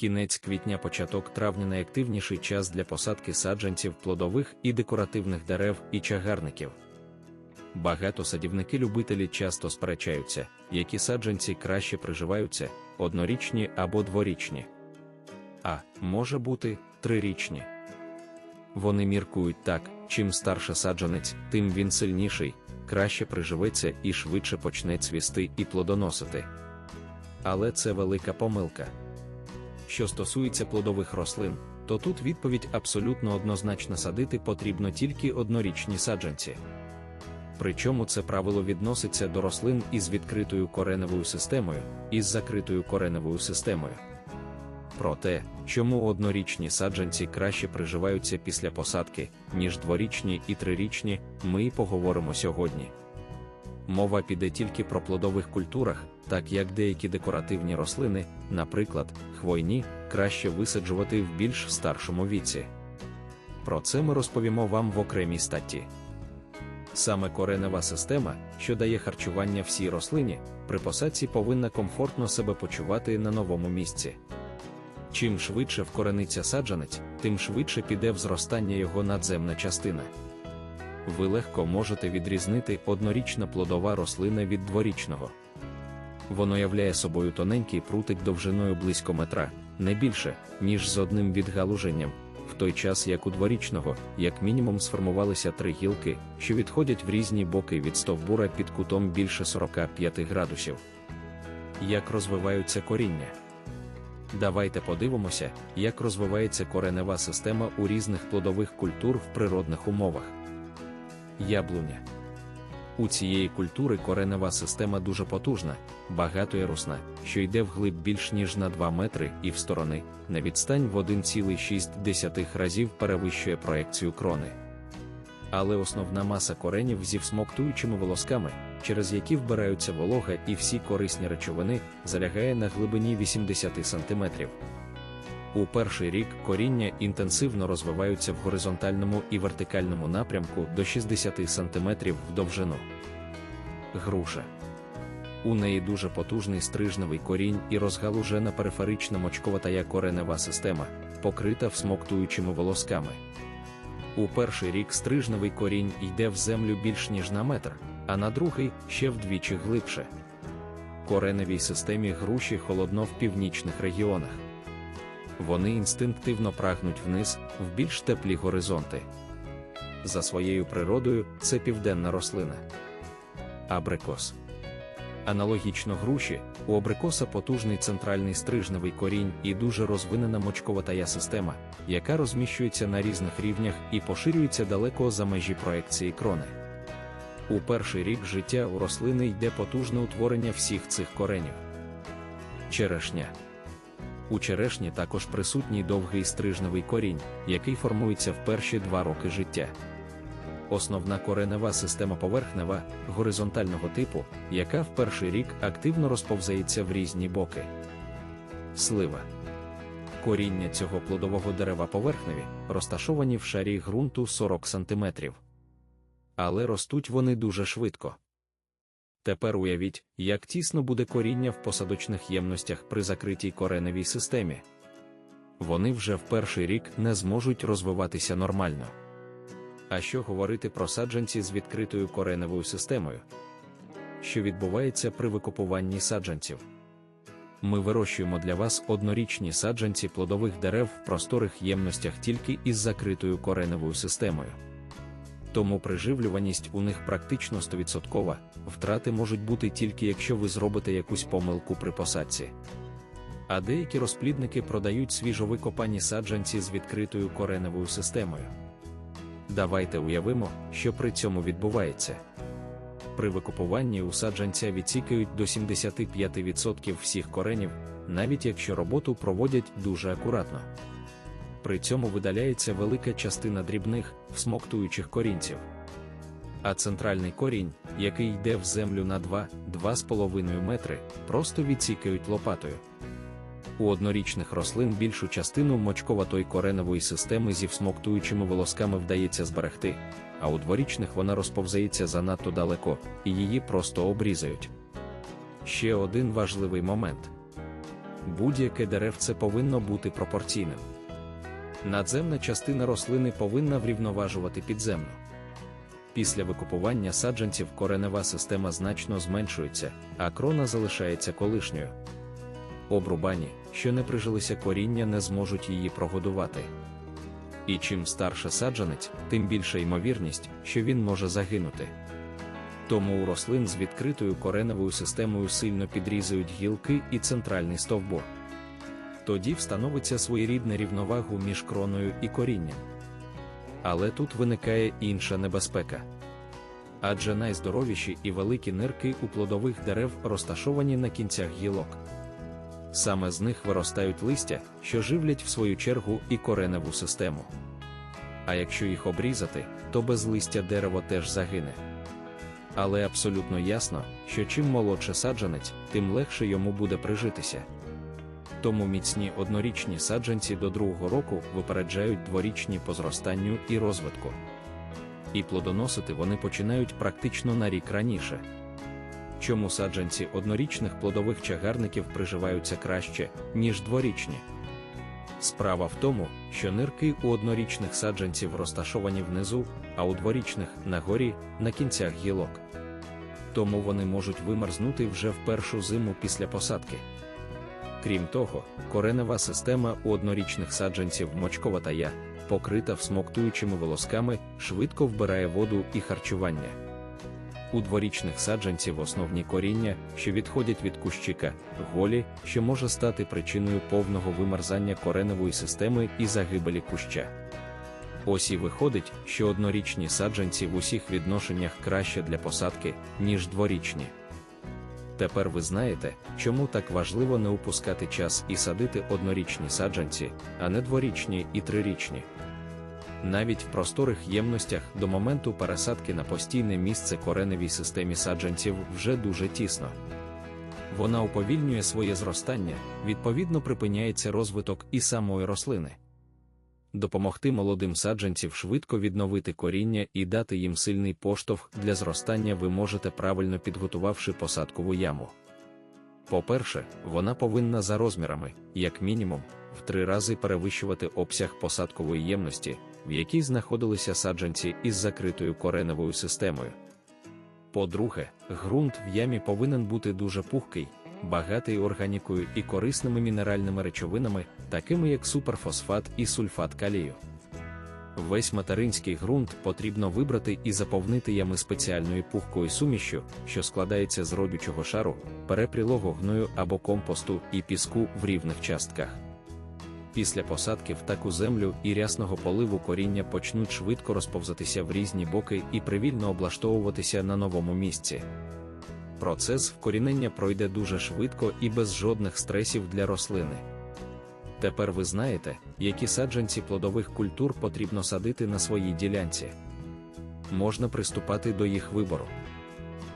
Кінець квітня, початок травня найактивніший час для посадки саджанців плодових і декоративних дерев і чагарників. Багато садівники-любителі часто сперечаються, які саджанці краще приживаються, однорічні або дворічні. А може бути трирічні. Вони міркують так, чим старше саджанець, тим він сильніший, краще приживеться і швидше почне цвісти і плодоносити. Але це велика помилка. Що стосується плодових рослин, то тут відповідь абсолютно однозначно садити потрібно тільки однорічні саджанці. Причому це правило відноситься до рослин із відкритою кореневою системою і з закритою кореневою системою. Про те, чому однорічні саджанці краще приживаються після посадки, ніж дворічні і трирічні, ми й поговоримо сьогодні. Мова піде тільки про плодових культурах, так як деякі декоративні рослини, наприклад, хвойні, краще висаджувати в більш старшому віці. Про це ми розповімо вам в окремій статті. Саме коренева система, що дає харчування всій рослині, при посадці повинна комфортно себе почувати на новому місці. Чим швидше вкорениться саджанець, тим швидше піде в зростання його надземна частина. Ви легко можете відрізнити однорічна плодова рослина від дворічного. Воно являє собою тоненький прутик довжиною близько метра, не більше, ніж з одним відгалуженням, в той час як у дворічного, як мінімум, сформувалися три гілки, що відходять в різні боки від стовбура під кутом більше 45 градусів. Як розвиваються коріння? Давайте подивимося, як розвивається коренева система у різних плодових культур в природних умовах. Яблуня. У цієї культури коренева система дуже потужна, багатоярусна, що йде вглиб більш ніж на 2 метри і в сторони, на відстань в 1,6 разів перевищує проекцію крони. Але основна маса коренів зі всмоктуючими волосками, через які вбираються волога і всі корисні речовини, залягає на глибині 80 см. У перший рік коріння інтенсивно розвиваються в горизонтальному і вертикальному напрямку до 60 см в довжину. Груша. У неї дуже потужний стрижневий корінь і розгалужена периферична мочковатая коренева система, покрита всмоктуючими волосками. У перший рік стрижневий корінь йде в землю більш ніж на метр, а на другий ще вдвічі глибше. Кореневій системі груші холодно в північних регіонах вони інстинктивно прагнуть вниз в більш теплі горизонти. За своєю природою, це південна рослина. Абрикос. Аналогічно груші, у абрикоса потужний центральний стрижневий корінь і дуже розвинена мочковатая система, яка розміщується на різних рівнях і поширюється далеко за межі проекції крони. У перший рік життя у рослини йде потужне утворення всіх цих коренів. Черешня. У черешні також присутній довгий стрижневий корінь, який формується в перші два роки життя. Основна коренева система поверхнева, горизонтального типу, яка в перший рік активно розповзається в різні боки. Слива. Коріння цього плодового дерева поверхневі, розташовані в шарі ґрунту 40 см. Але ростуть вони дуже швидко. Тепер уявіть, як тісно буде коріння в посадочних ємностях при закритій кореневій системі. Вони вже в перший рік не зможуть розвиватися нормально. А що говорити про саджанці з відкритою кореневою системою? Що відбувається при викопуванні саджанців? Ми вирощуємо для вас однорічні саджанці плодових дерев в просторих ємностях тільки із закритою кореневою системою тому приживлюваність у них практично 100%, втрати можуть бути тільки якщо ви зробите якусь помилку при посадці. А деякі розплідники продають свіжовикопані саджанці з відкритою кореневою системою. Давайте уявимо, що при цьому відбувається. При викупуванні у саджанця відсікають до 75% всіх коренів, навіть якщо роботу проводять дуже акуратно при цьому видаляється велика частина дрібних, всмоктуючих корінців. А центральний корінь, який йде в землю на 2-2,5 метри, просто відсікають лопатою. У однорічних рослин більшу частину мочковатої кореневої системи зі всмоктуючими волосками вдається зберегти, а у дворічних вона розповзається занадто далеко, і її просто обрізають. Ще один важливий момент будь-яке деревце повинно бути пропорційним. Надземна частина рослини повинна врівноважувати підземну. Після викупування саджанців коренева система значно зменшується, а крона залишається колишньою. Обрубані, що не прижилися коріння, не зможуть її прогодувати. І чим старше саджанець, тим більша ймовірність, що він може загинути. Тому у рослин з відкритою кореневою системою сильно підрізають гілки і центральний стовбур. Тоді встановиться своєрідна рівновагу між кроною і корінням. Але тут виникає інша небезпека. Адже найздоровіші і великі нирки у плодових дерев розташовані на кінцях гілок. Саме з них виростають листя, що живлять в свою чергу і кореневу систему. А якщо їх обрізати, то без листя дерево теж загине. Але абсолютно ясно, що чим молодше саджанець, тим легше йому буде прижитися. Тому міцні однорічні саджанці до другого року випереджають дворічні по зростанню і розвитку. І плодоносити вони починають практично на рік раніше. Чому саджанці однорічних плодових чагарників приживаються краще, ніж дворічні? Справа в тому, що нирки у однорічних саджанців розташовані внизу, а у дворічних на горі, на кінцях гілок. Тому вони можуть вимерзнути вже в першу зиму після посадки. Крім того, коренева система у однорічних саджанців мочкова тая, покрита всмоктуючими волосками, швидко вбирає воду і харчування. У дворічних саджанців основні коріння, що відходять від кущика, голі, що може стати причиною повного вимерзання кореневої системи і загибелі куща. Ось і виходить, що однорічні саджанці в усіх відношеннях краще для посадки, ніж дворічні. Тепер ви знаєте, чому так важливо не упускати час і садити однорічні саджанці, а не дворічні і трирічні. Навіть в просторих ємностях до моменту пересадки на постійне місце кореневій системі саджанців вже дуже тісно. Вона уповільнює своє зростання, відповідно припиняється розвиток і самої рослини. Допомогти молодим саджанцям швидко відновити коріння і дати їм сильний поштовх для зростання ви можете правильно підготувавши посадкову яму. По-перше, вона повинна за розмірами, як мінімум, в три рази перевищувати обсяг посадкової ємності, в якій знаходилися саджанці із закритою кореневою системою. По-друге, ґрунт в ямі повинен бути дуже пухкий, багатий органікою і корисними мінеральними речовинами, такими як суперфосфат і сульфат калію. Весь материнський ґрунт потрібно вибрати і заповнити ями спеціальною пухкою сумішю, що складається з родючого шару, перепрілого гною або компосту і піску в рівних частках. Після посадки в таку землю і рясного поливу коріння почнуть швидко розповзатися в різні боки і привільно облаштовуватися на новому місці. Процес вкорінення пройде дуже швидко і без жодних стресів для рослини. Тепер ви знаєте, які саджанці плодових культур потрібно садити на своїй ділянці. Можна приступати до їх вибору.